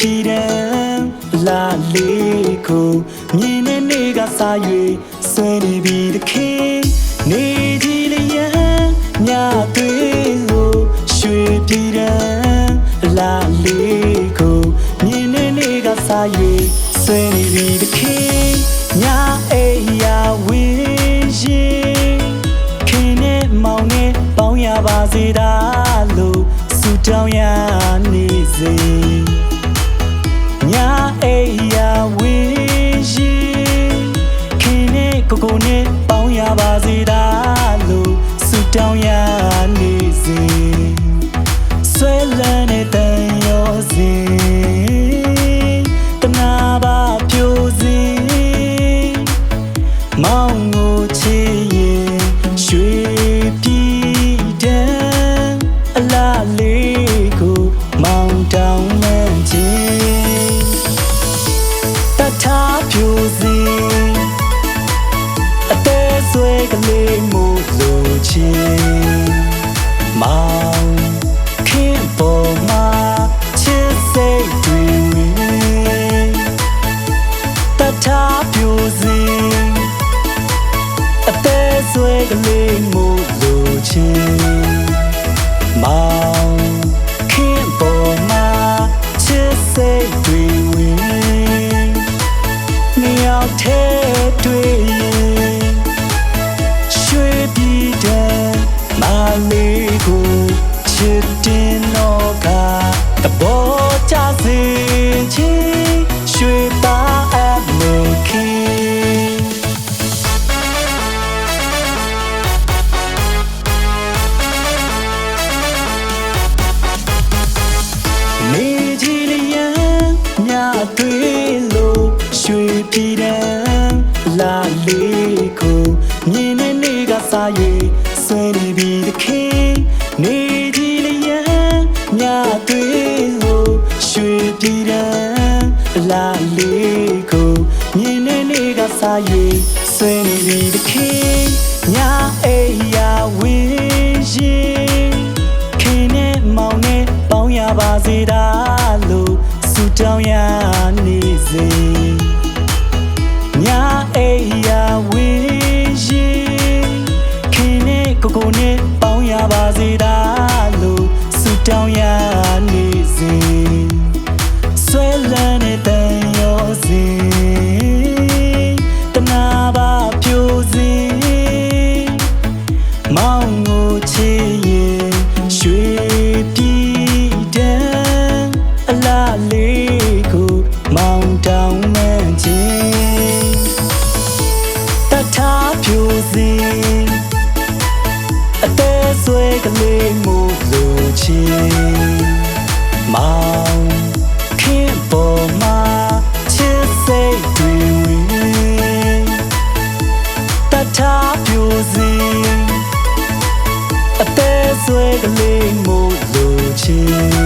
ပြည်တန်းလာလေးကိုမြင်တဲ့နေ့ကစား၍ဆွေးနေပြီတခင်နေကြီးလျံမြသွေးလို့ရွှေပြည်တန်းလာလေးကိုမြင်တဲ့နေ့ကစား၍ဆွေးနေပြီတခင်ညအိယာဝင်းရင်ခင်းနဲ့မောင်နဲ့ပေါင်းရပါစေတာလို့ဆုတောင်းရနေစေညာ အိယာဝင်းရင်ခင်းနဲ့ကိုကိုနဲ့ပေါင်းရပါစေတာလို့ဆုတောင်းရ ဆွဲကလေးမို့လို့ချင်းမောင်ခင်ပေါ်မှာချစ်စိတ်တွေဝင်တထားပြိုစီအသေးဆွဲကလေးမို့လို့ချင်းမောင်ခင်ပေါ်မှာချစ်စိတ်တွေဝင်မြောက်တဲ့တွေ့ တင်တော့ကတဘောချစေချင်းရွှေသားအမေခင်နေကြီးလျံမြသွေးလို့ရွှေပြည်တန်းလာလေးကိုမြင်တဲ့နေ့ကစား၍ဆွေးနေပြီတခင်နေ ဆွေးနေပြီတခင်ညအိယာ မို့လို့ချင်း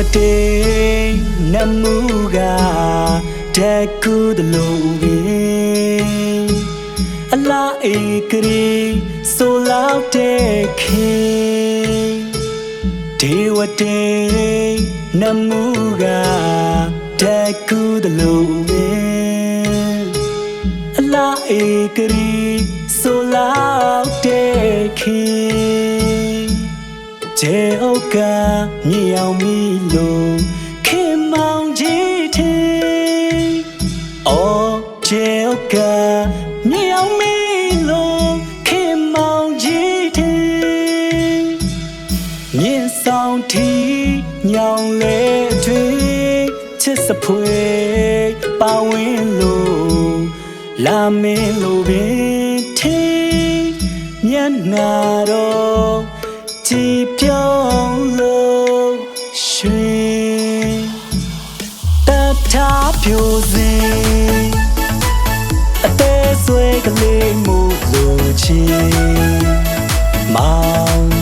ဝတေနမှုကတကူတလုံးပင်အလားဧကရီဆိုလောက်တဲ့ခင်ဒေဝတေနမှုကတကူတလုံးပင်အလားဧကရီဆိုလောက်တဲ့ခင် ကျေဩကမြေအောင်မီလို့ခင်မောင်ကြီးထေအော်ကျေဩကမြေအောင်မီလို့ခင်မောင်ကြီးထေမြင့်ဆောင်ထီညောင်လေထွေချစ်စဖွေပါဝင်လို့လာမင်းလိုပင်ထေမျက်နာတော့ ထားပြိုစင်အသေးဆွဲကလေးမှုလို့ချင်မောင်